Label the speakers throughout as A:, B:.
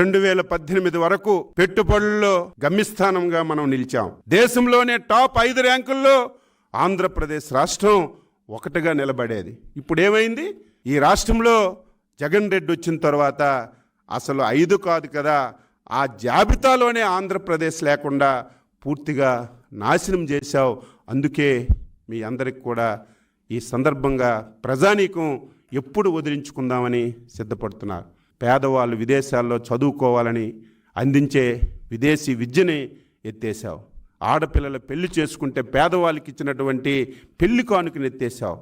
A: రెండు వేల పద్దెనిమిది వరకు పెట్టుబడుల్లో గమ్యస్థానంగా మనం నిలిచాం. దేశంలోనే టాప్ ఐదు ర్యాంకుల్లో ఆంధ్రప్రదేశ్ రాష్ట్రం ఒకటిగా నిలబడేది. ఇప్పుడు ఏమైంది ఈ రాష్ట్రంలో జగన్ రెడ్డి వచ్చిన తర్వాత అసలు ఐదు కాదు కదా ఆ జాబితాలోనే ఆంధ్రప్రదేశ్ లేకుండా పూర్తిగా నాశనం చేశావు. అందుకే మీ అందరికి కూడా ఈ సందర్భంగా ప్రజానీకం ఎప్పుడు వదిలించుకుందామని సిద్ధపడుతున్నారు. పేదవాళ్ళు విదేశాల్లో చదువుకోవాలని అందించే విదేశీ విద్యని ఎత్తేసావు ఆడపిల్లలు పెళ్ళి చేసుకుంటే పేదవాళ్ళకి ఇచ్చినటువంటి పెళ్ళి కానుకని ఎత్తేసావు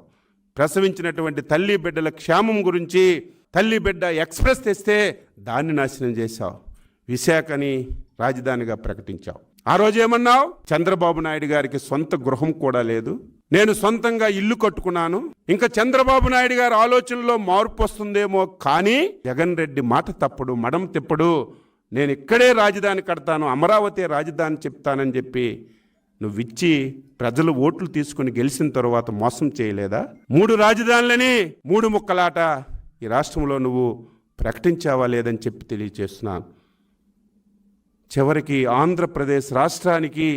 A: ప్రసవించినటువంటి తల్లి బిడ్డల క్షేమం గురించి తల్లి బిడ్డ ఎక్స్ప్రెస్ తెస్తే దాన్ని నాశనం చేశావు. విశాఖని రాజధానిగా ప్రకటించావు. ఆ రోజు ఏమన్నావు? చంద్రబాబు నాయుడు గారికి సొంత గృహం కూడా లేదు. నేను సొంతంగా ఇల్లు కట్టుకున్నాను. ఇంకా చంద్రబాబు నాయుడు గారి ఆలోచనలో మార్పు వస్తుందేమో కానీ జగన్ రెడ్డి మాట తప్పుడు మడం తిప్పడు. నేను ఇక్కడే రాజధాని కడతాను అమరావతి రాజధాని చెప్తానని చెప్పి నువ్వు ఇచ్చి ప్రజలు ఓట్లు తీసుకుని గెలిచిన తర్వాత మోసం చేయలేదా? మూడు రాజధానులని మూడు ముక్కలాట ఈ రాష్ట్రంలో నువ్వు ప్రకటించావా లేదని చెప్పి తెలియచేస్తున్నాను. చివరికి ఆంధ్రప్రదేశ్ రాష్ట్రానికి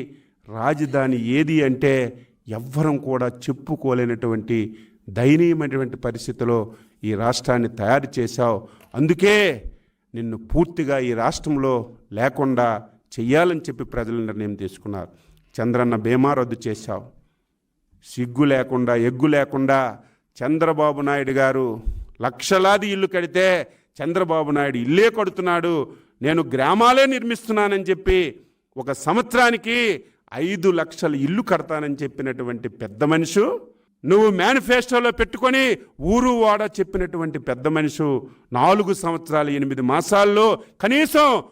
A: రాజధాని ఏది అంటే ఎవ్వరం కూడా చెప్పుకోలేనటువంటి దయనీయమైనటువంటి పరిస్థితిలో ఈ రాష్ట్రాన్ని తయారు చేశావు. అందుకే నిన్ను పూర్తిగా ఈ రాష్ట్రంలో లేకుండా చెయ్యాలని చెప్పి ప్రజలు నిర్ణయం తీసుకున్నారు. చంద్రన్న బీమా రద్దు చేశావు. సిగ్గు లేకుండా ఎగ్గు లేకుండా చంద్రబాబు నాయుడు గారు లక్షలాది ఇల్లు కడితే చంద్రబాబు నాయుడు ఇల్లే కడుతున్నాడు. నేను గ్రామాలే నిర్మిస్తున్నానని చెప్పి ఒక సంవత్సరానికి ఐదు లక్షల ఇల్లు కడతానని చెప్పినటువంటి పెద్ద మనిషి నువ్వు మేనిఫెస్టోలో పెట్టుకొని ఊరు వాడ చెప్పినటువంటి పెద్ద మనిషి నాలుగు సంవత్సరాలు ఎనిమిది మాసాల్లో కనీసం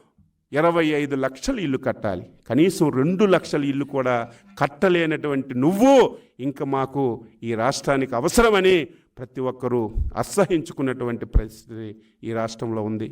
A: ఇరవై ఐదు లక్షల ఇల్లు కట్టాలి. కనీసం రెండు లక్షల ఇల్లు కూడా కట్టలేనటువంటి నువ్వు ఇంకా మాకు ఈ రాష్ట్రానికి అవసరమని ప్రతి ఒక్కరూ అసహించుకున్నటువంటి పరిస్థితి ఈ రాష్ట్రంలో ఉంది.